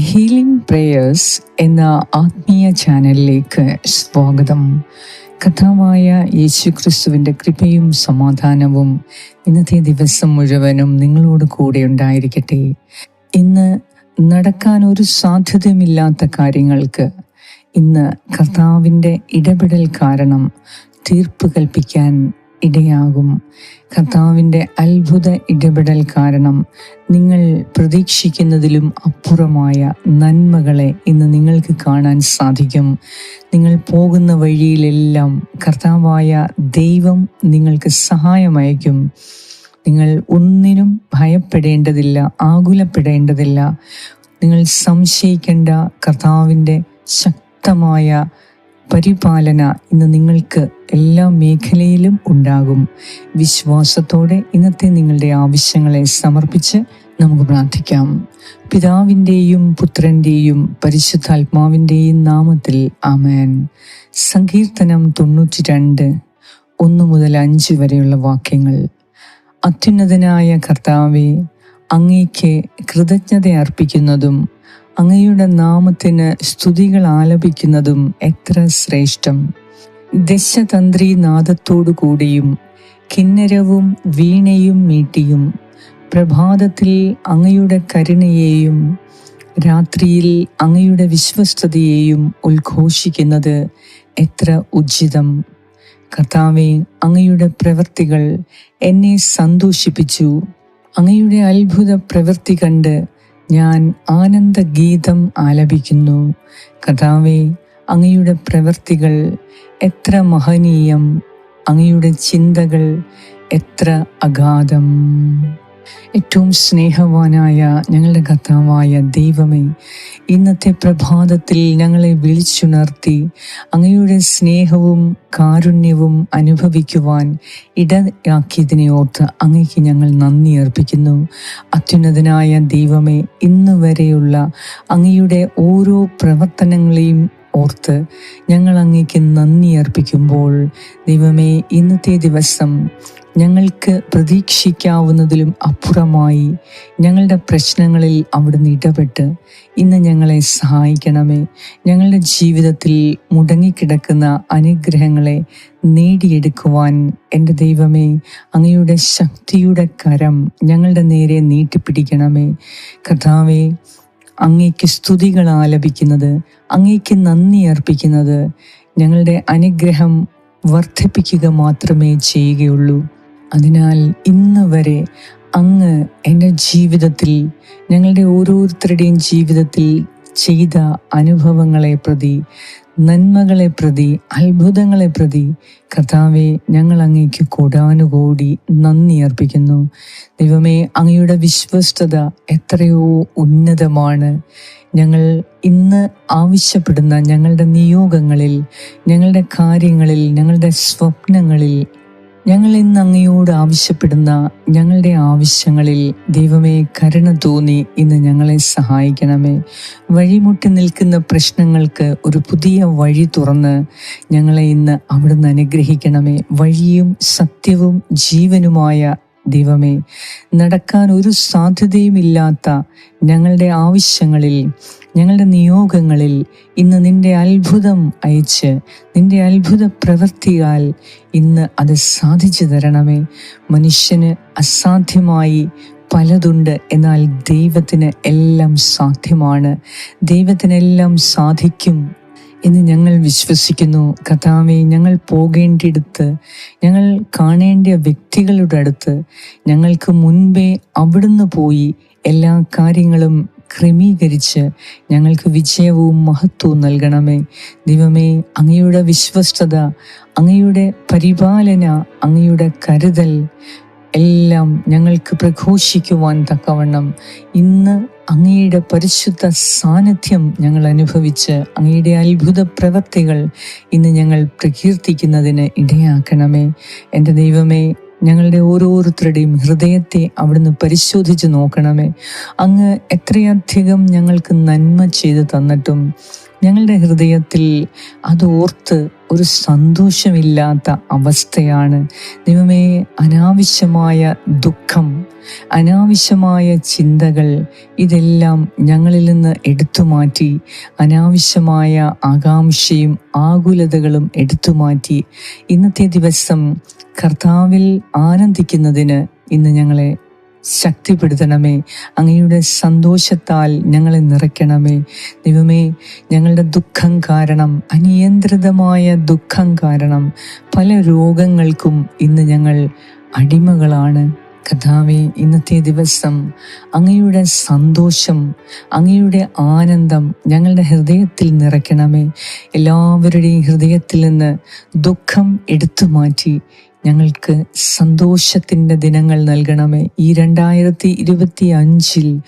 Healing prayers എന്ന ആത്മീയ ചാനലിലേക്ക് സ്വാഗതം. കഥാവായ യേശു ക്രിസ്തുവിന്റെ കൃപയും സമാധാനവും ഇന്നത്തെ ദിവസം മുഴുവനും നിങ്ങളോട് കൂടെ ഉണ്ടായിരിക്കട്ടെ. ഇന്ന് നടക്കാൻ ഒരു സാധ്യതയുമില്ലാത്ത കാര്യങ്ങൾക്ക് ഇന്ന് കർത്താവിന്റെ ഇടപെടൽ കാരണം തീർപ്പ് കൽപ്പിക്കാൻ ഇടയാകും. കർത്താവിന്റെ അത്ഭുത ഇടപെടൽ കാരണം നിങ്ങൾ പ്രതീക്ഷിക്കുന്നതിലും അപ്പുറമായ നന്മകളെ ഇന്ന് നിങ്ങൾക്ക് കാണാൻ സാധിക്കും. നിങ്ങൾ പോകുന്ന വഴിയിലെല്ലാം കർത്താവായ ദൈവം നിങ്ങൾക്ക് സഹായമയക്കും നിങ്ങൾ ഒന്നിനും ഭയപ്പെടേണ്ടതില്ല ആകുലപ്പെടേണ്ടതില്ല. നിങ്ങൾ സംശയിക്കേണ്ട കർത്താവിന്റെ ശക്തമായ പരിപാലന ഇന്ന് നിങ്ങൾക്ക് എല്ലാ മേഖലയിലും ഉണ്ടാകും. വിശ്വാസത്തോടെ ഇന്നത്തെ നിങ്ങളുടെ ആവശ്യങ്ങളെ സമർപ്പിച്ച് നമുക്ക് പ്രാർത്ഥിക്കാം. പിതാവിന്റെയും പുത്രന്റെയും പരിശുദ്ധാത്മാവിന്റെയും നാമത്തിൽ ആമേൻ. സങ്കീർത്തനം തൊണ്ണൂറ്റി രണ്ട് ഒന്ന് മുതൽ അഞ്ച് വരെയുള്ള വാക്യങ്ങൾ. അത്യുന്നതനായ കർത്താവെ അങ്ങേക്ക് കൃതജ്ഞത അർപ്പിക്കുന്നതും അങ്ങയുടെ നാമത്തിന് സ്തുതികൾ ആലപിക്കുന്നതും എത്ര ശ്രേഷ്ഠം. ദശതന്ത്രി നാദത്തോടു കൂടിയും കിന്നരവും വീണയും മീട്ടിയും പ്രഭാതത്തിൽ അങ്ങയുടെ കരുണയെയും രാത്രിയിൽ അങ്ങയുടെ വിശ്വസ്തതയെയും ഉദ്ഘോഷിക്കുന്നത് എത്ര ഉചിതം. കർത്താവെ അങ്ങയുടെ പ്രവൃത്തികൾ എന്നെ സന്തോഷിപ്പിച്ചു. അങ്ങയുടെ അത്ഭുത പ്രവൃത്തി കണ്ട് ഞാൻ ആനന്ദഗീതം ആലപിക്കുന്നു. കഥാവെ അങ്ങയുടെ പ്രവൃത്തികൾ എത്ര മഹനീയം അങ്ങയുടെ ചിന്തകൾ എത്ര അഗാധം. ഏറ്റവും സ്നേഹവാനായ ഞങ്ങളുടെ കർത്താവായ ദൈവമേ ഇന്നത്തെ പ്രഭാതത്തിൽ ഞങ്ങളെ വിളിച്ചുണർത്തി അങ്ങയുടെ സ്നേഹവും കാരുണ്യവും അനുഭവിക്കുവാൻ ഇടയാക്കിയതിനെ ഓർത്ത് അങ്ങയ്ക്ക് ഞങ്ങൾ നന്ദി അർപ്പിക്കുന്നു. അത്യുന്നതനായ ദൈവമേ ഇന്ന് വരെയുള്ള അങ്ങയുടെ ഓരോ പ്രവർത്തനങ്ങളെയും ഓർത്ത് ഞങ്ങൾ അങ്ങേക്ക് നന്ദി അർപ്പിക്കുമ്പോൾ ദൈവമേ ഇന്നത്തെ ദിവസം ഞങ്ങൾക്ക് പ്രതീക്ഷിക്കാവുന്നതിലും അപ്പുറമായി ഞങ്ങളുടെ പ്രശ്നങ്ങളിൽ അവിടുന്ന് ഇടപെട്ട് ഇന്ന് ഞങ്ങളെ സഹായിക്കണമേ. ഞങ്ങളുടെ ജീവിതത്തിൽ മുടങ്ങിക്കിടക്കുന്ന അനുഗ്രഹങ്ങളെ നേടിയെടുക്കുവാൻ എന്റെ ദൈവമേ അങ്ങയുടെ ശക്തിയുടെ കരം ഞങ്ങളുടെ നേരെ നീട്ടിപ്പിടിക്കണമേ. കഥാവേ അങ്ങേക്ക് സ്തുതികൾ ആലപിക്കുന്നത് അങ്ങേക്ക് നന്ദി അർപ്പിക്കുന്നത് ഞങ്ങളുടെ അനുഗ്രഹം വർദ്ധിപ്പിക്കുക മാത്രമേ ചെയ്യുകയുള്ളൂ. അതിനാൽ ഇന്ന് വരെ അങ്ങ് എന്റെ ജീവിതത്തിൽ ഞങ്ങളുടെ ഓരോരുത്തരുടെയും ജീവിതത്തിൽ ചെയ്ത അനുഭവങ്ങളെ പ്രതി നന്മകളെ പ്രതി അത്ഭുതങ്ങളെ പ്രതി കർത്താവെ ഞങ്ങൾ അങ്ങേക്ക് കൂടാനുകൂടി നന്ദി അർപ്പിക്കുന്നു. ദൈവമേ അങ്ങയുടെ വിശ്വസ്തത എത്രയോ ഉന്നതമാണ്. ഞങ്ങൾ ഇന്ന് ആവശ്യപ്പെടുന്ന ഞങ്ങളുടെ നിയോഗങ്ങളിൽ ഞങ്ങളുടെ കാര്യങ്ങളിൽ ഞങ്ങളുടെ സ്വപ്നങ്ങളിൽ ഞങ്ങൾ ഇന്ന് അങ്ങയോട് ആവശ്യപ്പെടുന്ന ഞങ്ങളുടെ ആവശ്യങ്ങളിൽ ദൈവമേ കരുണ തോന്നി ഇന്ന് ഞങ്ങളെ സഹായിക്കണമേ. വഴിമുട്ടി നിൽക്കുന്ന പ്രശ്നങ്ങൾക്ക് ഒരു പുതിയ വഴി തുറന്ന് ഞങ്ങളെ ഇന്ന് അവിടുന്ന് അനുഗ്രഹിക്കണമേ. വഴിയും സത്യവും ജീവനുമായ ദൈവമേ നടക്കാൻ ഒരു സാധ്യതയുമില്ലാത്ത ഞങ്ങളുടെ ആവശ്യങ്ങളിൽ ഞങ്ങളുടെ നിയോഗങ്ങളിൽ ഇന്ന് നിന്റെ അത്ഭുതം അയച്ച് നിന്റെ അത്ഭുത പ്രവൃത്തിയാൽ ഇന്ന് അത് സാധിച്ചു തരണമേ. മനുഷ്യന് അസാധ്യമായി പലതുണ്ട് എന്നാൽ ദൈവത്തിന് എല്ലാം സാധ്യമാണ്. ദൈവത്തിനെല്ലാം സാധിക്കും എന്ന് ഞങ്ങൾ വിശ്വസിക്കുന്നു. കഥാവെ ഞങ്ങൾ പോകേണ്ടിടത്ത് ഞങ്ങൾ കാണേണ്ട വ്യക്തികളുടെ അടുത്ത് ഞങ്ങൾക്ക് മുൻപേ അവിടുന്ന് പോയി എല്ലാ കാര്യങ്ങളും ക്രമീകരിച്ച് ഞങ്ങൾക്ക് വിജയവും മഹത്വവും നൽകണമേ. ദൈവമേ അങ്ങയുടെ വിശ്വസ്തത അങ്ങയുടെ പരിപാലന അങ്ങയുടെ കരുതൽ എല്ലാം ഞങ്ങൾക്ക് പ്രഘോഷിക്കുവാൻ തക്കവണ്ണം ഇന്ന് അങ്ങയുടെ പരിശുദ്ധ സാന്നിധ്യം ഞങ്ങൾ അനുഭവിച്ച് അങ്ങയുടെ അത്ഭുത പ്രവൃത്തികൾ ഇന്ന് ഞങ്ങൾ പ്രകീർത്തിക്കുന്നതിന് ഇടയാക്കണമേ. എന്റെ ദൈവമേ ഞങ്ങളുടെ ഓരോരുത്തരുടെയും ഹൃദയത്തെ അവിടുന്ന് പരിശോധിച്ച് നോക്കണമേ. അങ്ങ് എത്രയധികം ഞങ്ങൾക്ക് നന്മ ചെയ്തു തന്നിട്ടും ഞങ്ങളുടെ ഹൃദയത്തിൽ അത് ഓർത്ത് ഒരു സന്തോഷമില്ലാത്ത അവസ്ഥയാണ്. ദൈവമേ അനാവശ്യമായ ദുഃഖം അനാവശ്യമായ ചിന്തകൾ ഇതെല്ലാം ഞങ്ങളിൽ നിന്ന് എടുത്തു മാറ്റി അനാവശ്യമായ ആകാംക്ഷയും ആകുലതകളും എടുത്തു മാറ്റി. ഇന്നത്തെ ദിവസം കർത്താവിൽ ആനന്ദിക്കുന്നതിന് ഇന്ന് ഞങ്ങളെ ശക്തിപ്പെടുത്തണമേ. അങ്ങയുടെ സന്തോഷത്താൽ ഞങ്ങളെ നിറയ്ക്കണമേ. ദൈവമേ ഞങ്ങളുടെ ദുഃഖം കാരണം അനിയന്ത്രിതമായ ദുഃഖം കാരണം പല രോഗങ്ങൾക്കും ഇന്ന് ഞങ്ങൾ അടിമകളാണ്. കഥാവെ ഇന്നത്തെ ദിവസം അങ്ങയുടെ സന്തോഷം അങ്ങയുടെ ആനന്ദം ഞങ്ങളുടെ ഹൃദയത്തിൽ നിറയ്ക്കണമേ. എല്ലാവരുടെയും ഹൃദയത്തിൽ നിന്ന് ദുഃഖം എടുത്തു മാറ്റി ഞങ്ങൾക്ക് സന്തോഷത്തിന്റെ ദിനങ്ങൾ നൽകണമേ. ഈ രണ്ടായിരത്തി ഇരുപത്തി അഞ്ചിൽ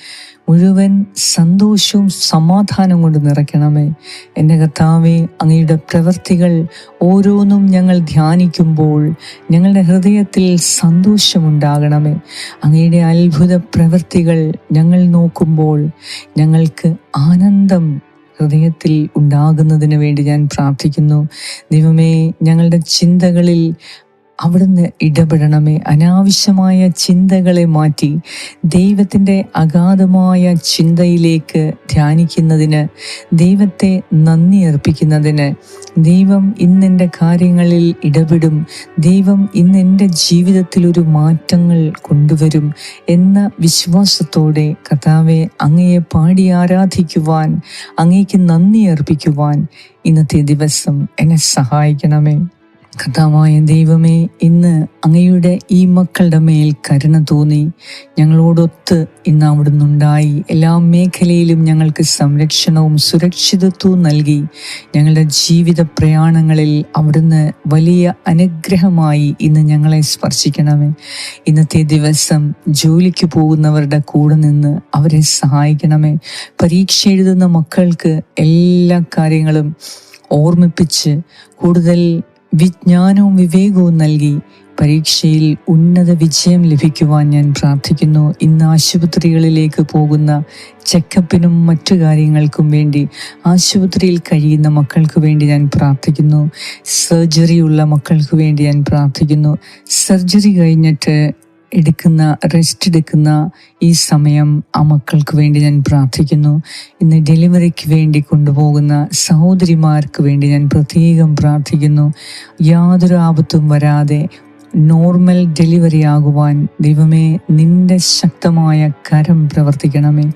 മുഴുവൻ സന്തോഷവും സമാധാനം കൊണ്ട് നിറയ്ക്കണമേ. എന്റെ കർത്താവെ അങ്ങയുടെ പ്രവൃത്തികൾ ഓരോന്നും ഞങ്ങൾ ധ്യാനിക്കുമ്പോൾ ഞങ്ങളുടെ ഹൃദയത്തിൽ സന്തോഷമുണ്ടാകണമേ. അങ്ങയുടെ അത്ഭുത പ്രവൃത്തികൾ ഞങ്ങൾ നോക്കുമ്പോൾ ഞങ്ങൾക്ക് ആനന്ദം ഹൃദയത്തിൽ ഉണ്ടാകുന്നതിന് വേണ്ടി ഞാൻ പ്രാർത്ഥിക്കുന്നു. ദൈവമേ ഞങ്ങളുടെ ചിന്തകളിൽ അവിടുന്ന് ഇടപെടണമേ. അനാവശ്യമായ ചിന്തകളെ മാറ്റി ദൈവത്തിന്റെ അഗാധമായ ചിന്തയിലേക്ക് ധ്യാനിക്കുന്നതിന് ദൈവത്തെ നന്ദി അർപ്പിക്കുന്നതിന് ദൈവം ഇന്നെന്റെ കാര്യങ്ങളിൽ ഇടപെടും. ദൈവം ഇന്ന് എന്റെ ജീവിതത്തിൽ ഒരു മാറ്റങ്ങൾ കൊണ്ടുവരും എന്ന വിശ്വാസത്തോടെ കഥാവെ അങ്ങയെ പാടി ആരാധിക്കുവാൻ അങ്ങേക്ക് നന്ദി അർപ്പിക്കുവാൻ ഇന്നത്തെ ദിവസം എന്നെ സഹായിക്കണമേ. കഥാവായ ദൈവമേ ഇന്ന് അങ്ങയുടെ ഈ മക്കളുടെ മേൽ കരുണ തോന്നി. ഞങ്ങളോടൊത്ത് ഇന്ന് അവിടുന്ന് ഉണ്ടായി. എല്ലാ മേഖലയിലും ഞങ്ങൾക്ക് സംരക്ഷണവും സുരക്ഷിതത്വവും നൽകി. ഞങ്ങളുടെ ജീവിത പ്രയാണങ്ങളിൽ അവിടുന്ന് വലിയ അനുഗ്രഹമായി ഇന്ന് ഞങ്ങളെ സ്പർശിക്കണമേ. ഇന്നത്തെ ദിവസം ജോലിക്ക് പോകുന്നവരുടെ കൂടെ നിന്ന് അവരെ സഹായിക്കണമേ. പരീക്ഷ എഴുതുന്ന മക്കൾക്ക് എല്ലാ കാര്യങ്ങളും ഓർമ്മിപ്പിച്ച് കൂടുതൽ വിജ്ഞാനവും വിവേകവും നൽകി പരീക്ഷയിൽ ഉന്നത വിജയം ലഭിക്കുവാൻ ഞാൻ പ്രാർത്ഥിക്കുന്നു. ഇന്ന് ആശുപത്രികളിലേക്ക് പോകുന്ന ചെക്കപ്പിനും മറ്റു കാര്യങ്ങൾക്കും വേണ്ടി ആശുപത്രിയിൽ കഴിയുന്ന മക്കൾക്ക് വേണ്ടി ഞാൻ പ്രാർത്ഥിക്കുന്നു. സർജറി ഉള്ള മക്കൾക്ക് വേണ്ടി ഞാൻ പ്രാർത്ഥിക്കുന്നു. സർജറി കഴിഞ്ഞിട്ട് എടുക്കുന്ന റെസ്റ്റ് എടുക്കുന്ന ഈ സമയം ആ മക്കൾക്ക് വേണ്ടി ഞാൻ പ്രാർത്ഥിക്കുന്നു. ഇന്ന് ഡെലിവറിക്ക് വേണ്ടി കൊണ്ടുപോകുന്ന സഹോദരിമാർക്ക് വേണ്ടി ഞാൻ പ്രത്യേകം പ്രാർത്ഥിക്കുന്നു. യാതൊരു ആപത്തും വരാതെ നോർമൽ ഡെലിവറി ആകുവാൻ ദൈവമേ നിന്റെ ശക്തമായ കരം പ്രവർത്തിക്കണമേ.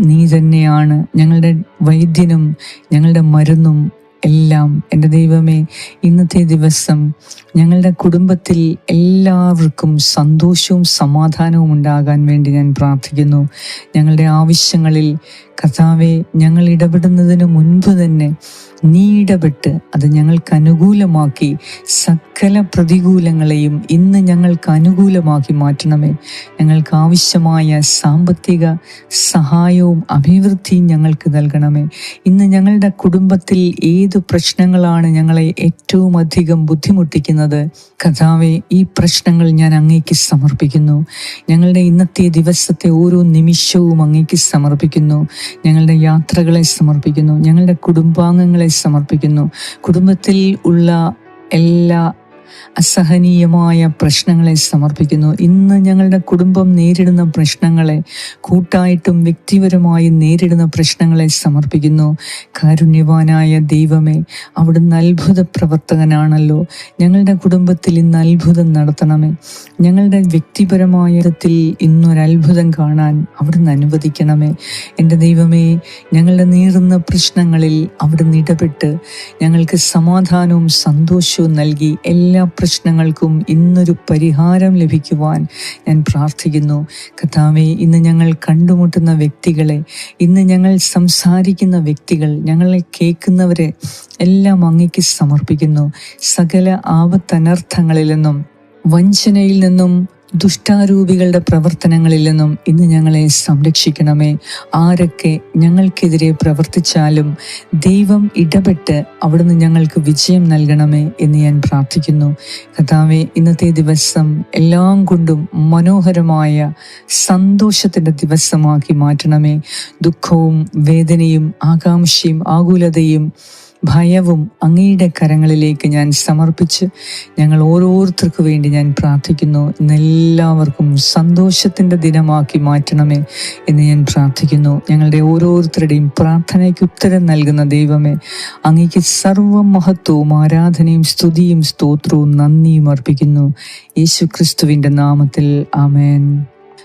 നീ തന്നെയാണ് ഞങ്ങളുടെ വൈദ്യനും ഞങ്ങളുടെ മരുന്നും എല്ലാം എന്റെ ദൈവമേ ഇന്നത്തെ ദിവസം ഞങ്ങളുടെ കുടുംബത്തിൽ എല്ലാവർക്കും സന്തോഷവും സമാധാനവും ഉണ്ടാകാൻ വേണ്ടി ഞാൻ പ്രാർത്ഥിക്കുന്നു. ഞങ്ങളുടെ ആവശ്യങ്ങളിൽ കഥാവെ ഞങ്ങൾ ഇടപെടുന്നതിന് മുൻപ് തന്നെ നീ ഇടപെട്ട് അത് ഞങ്ങൾക്ക് അനുകൂലമാക്കി സകല പ്രതികൂലങ്ങളെയും ഇന്ന് ഞങ്ങൾക്ക് അനുകൂലമാക്കി മാറ്റണമേ. ഞങ്ങൾക്ക് ആവശ്യമായ സാമ്പത്തിക സഹായവും അഭിവൃദ്ധിയും ഞങ്ങൾക്ക് നൽകണമേ. ഇന്ന് ഞങ്ങളുടെ കുടുംബത്തിൽ ഏത് പ്രശ്നങ്ങളാണ് ഞങ്ങളെ ഏറ്റവും അധികം ബുദ്ധിമുട്ടിക്കുന്നത്? കഥാവെ ഈ പ്രശ്നങ്ങൾ ഞാൻ അങ്ങേക്ക് സമർപ്പിക്കുന്നു. ഞങ്ങളുടെ ഇന്നത്തെ ദിവസത്തെ ഓരോ നിമിഷവും അങ്ങേക്ക് സമർപ്പിക്കുന്നു. ഞങ്ങളുടെ യാത്രകളെ സമർപ്പിക്കുന്നു. ഞങ്ങളുടെ കുടുംബാംഗങ്ങളെ സമർപ്പിക്കുന്നു. കുടുംബത്തിൽ ഉള്ള എല്ലാ അസഹനീയമായ പ്രശ്നങ്ങളെ സമർപ്പിക്കുന്നു. ഇന്ന് ഞങ്ങളുടെ കുടുംബം നേരിടുന്ന പ്രശ്നങ്ങളെ കൂട്ടായിട്ടും വ്യക്തിപരമായും നേരിടുന്ന പ്രശ്നങ്ങളെ സമർപ്പിക്കുന്നു. കാരുണ്യവാനായ ദൈവമേ അവിടുന്ന് അത്ഭുത പ്രവർത്തകനാണല്ലോ. ഞങ്ങളുടെ കുടുംബത്തിൽ ഇന്ന് അത്ഭുതം നടത്തണമേ. ഞങ്ങളുടെ വ്യക്തിപരമായ ഇടത്തിൽ ഇന്നൊരത്ഭുതം കാണാൻ അവിടുന്ന് അനുവദിക്കണമേ. എന്റെ ദൈവമേ ഞങ്ങളുടെ നീറുന്ന പ്രശ്നങ്ങളിൽ അവിടുന്ന് ഇടപെട്ട് ഞങ്ങൾക്ക് സമാധാനവും സന്തോഷവും നൽകി എല്ലാ പ്രശ്നങ്ങൾക്കും ഇന്നൊരു പരിഹാരം ലഭിക്കുവാൻ ഞാൻ പ്രാർത്ഥിക്കുന്നു. കഥാവെ ഇന്ന് ഞങ്ങൾ കണ്ടുമുട്ടുന്ന വ്യക്തികളെ ഇന്ന് ഞങ്ങൾ സംസാരിക്കുന്ന വ്യക്തികൾ ഞങ്ങളെ കേൾക്കുന്നവരെ എല്ലാം അങ്ങേക്ക് സമർപ്പിക്കുന്നു. സകല ആപത്തനർത്ഥങ്ങളിൽ നിന്നും വഞ്ചനയിൽ നിന്നും ദുഷ്ടാരൂപികളുടെ പ്രവർത്തനങ്ങളിൽ നിന്നും ഇന്ന് ഞങ്ങളെ സംരക്ഷിക്കണമേ. ആരൊക്കെ ഞങ്ങൾക്കെതിരെ പ്രവർത്തിച്ചാലും ദൈവം ഇടപെട്ട് അവിടുന്ന് ഞങ്ങൾക്ക് വിജയം നൽകണമേ എന്ന് ഞാൻ പ്രാർത്ഥിക്കുന്നു. കഥാവെ ഇന്നത്തെ ദിവസം എല്ലാം കൊണ്ടും മനോഹരമായ സന്തോഷത്തിന്റെ ദിവസമാക്കി മാറ്റണമേ. ദുഃഖവും വേദനയും ആകാംക്ഷയും ആകുലതയും ഭയവും അങ്ങയുടെ കരങ്ങളിലേക്ക് ഞാൻ സമർപ്പിച്ച് ഞങ്ങൾ ഓരോരുത്തർക്കു വേണ്ടി ഞാൻ പ്രാർത്ഥിക്കുന്നു. ഇന്നെല്ലാവർക്കും സന്തോഷത്തിന്റെ ദിനമാക്കി മാറ്റണമേ എന്ന് ഞാൻ പ്രാർത്ഥിക്കുന്നു. ഞങ്ങളുടെ ഓരോരുത്തരുടെയും പ്രാർത്ഥനയ്ക്ക് ഉത്തരം നൽകുന്ന ദൈവമേ അങ്ങേക്ക് സർവ മഹത്വവും ആരാധനയും സ്തുതിയും സ്തോത്രവും നന്ദിയും അർപ്പിക്കുന്നു. യേശു ക്രിസ്തുവിന്റെ നാമത്തിൽ ആമേൻ.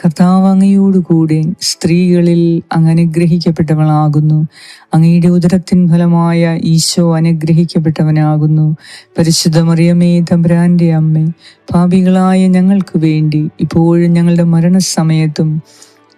കർത്താവ് അങ്ങയോടുകൂടെ സ്ത്രീകളിൽ അങ്ങ് അനുഗ്രഹിക്കപ്പെട്ടവളാകുന്നു അങ്ങയുടെ ഉദരത്തിൻ ഫലമായ ഈശോ അനുഗ്രഹിക്കപ്പെട്ടവനാകുന്നു. പരിശുദ്ധ മറിയമേ തമ്പ്രാന്റെ അമ്മേ പാപികളായ ഞങ്ങൾക്ക് വേണ്ടി ഇപ്പോഴും ഞങ്ങളുടെ മരണസമയത്തും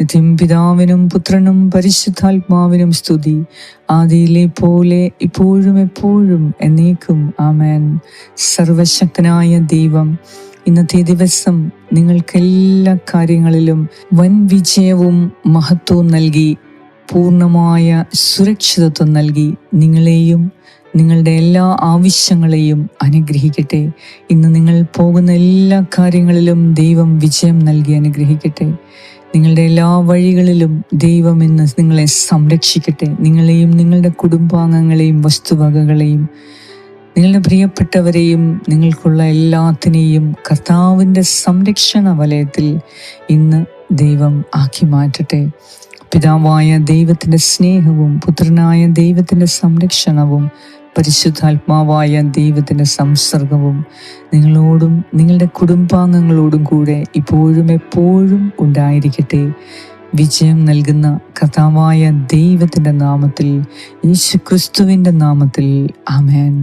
നിത്യം പിതാവിനും പുത്രനും പരിശുദ്ധാത്മാവിനും സ്തുതി. ആദിയിലെ പോലെ ഇപ്പോഴും എപ്പോഴും എന്നേക്കും. ആമേൻ. സർവശക്തനായ ദൈവം ഇന്നത്തെ ദിവസം നിങ്ങൾക്കെല്ലാ കാര്യങ്ങളിലും വൻ വിജയവും മഹത്വവും നൽകി. പൂർണമായ സുരക്ഷിതത്വം നൽകി നിങ്ങളെയും നിങ്ങളുടെ എല്ലാ ആവശ്യങ്ങളെയും അനുഗ്രഹിക്കട്ടെ. ഇന്ന് നിങ്ങൾ പോകുന്ന എല്ലാ കാര്യങ്ങളിലും ദൈവം വിജയം നൽകി അനുഗ്രഹിക്കട്ടെ. നിങ്ങളുടെ എല്ലാ വഴികളിലും ദൈവം ഇന്ന് നിങ്ങളെ സംരക്ഷിക്കട്ടെ. നിങ്ങളെയും നിങ്ങളുടെ കുടുംബാംഗങ്ങളെയും വസ്തുവകകളെയും നിങ്ങളുടെ പ്രിയപ്പെട്ടവരെയും നിങ്ങൾക്കുള്ള എല്ലാത്തിനെയും കർത്താവിന്റെ സംരക്ഷണ വലയത്തിൽ ഇന്ന് ദൈവം ആക്കി മാറ്റട്ടെ. പിതാവായ ദൈവത്തിന്റെ സ്നേഹവും പുത്രനായ ദൈവത്തിന്റെ സംരക്ഷണവും പരിശുദ്ധാത്മാവായ ദൈവത്തിന്റെ സംസർഗവും നിങ്ങളോടും നിങ്ങളുടെ കുടുംബാംഗങ്ങളോടും കൂടെ ഇപ്പോഴും എപ്പോഴും ഉണ്ടായിരിക്കട്ടെ. വിജയം നൽകുന്ന കഥാവായ ദൈവത്തിന്റെ നാമത്തിൽ യേശു ക്രിസ്തുവിന്റെ നാമത്തിൽ. ആമേൻ.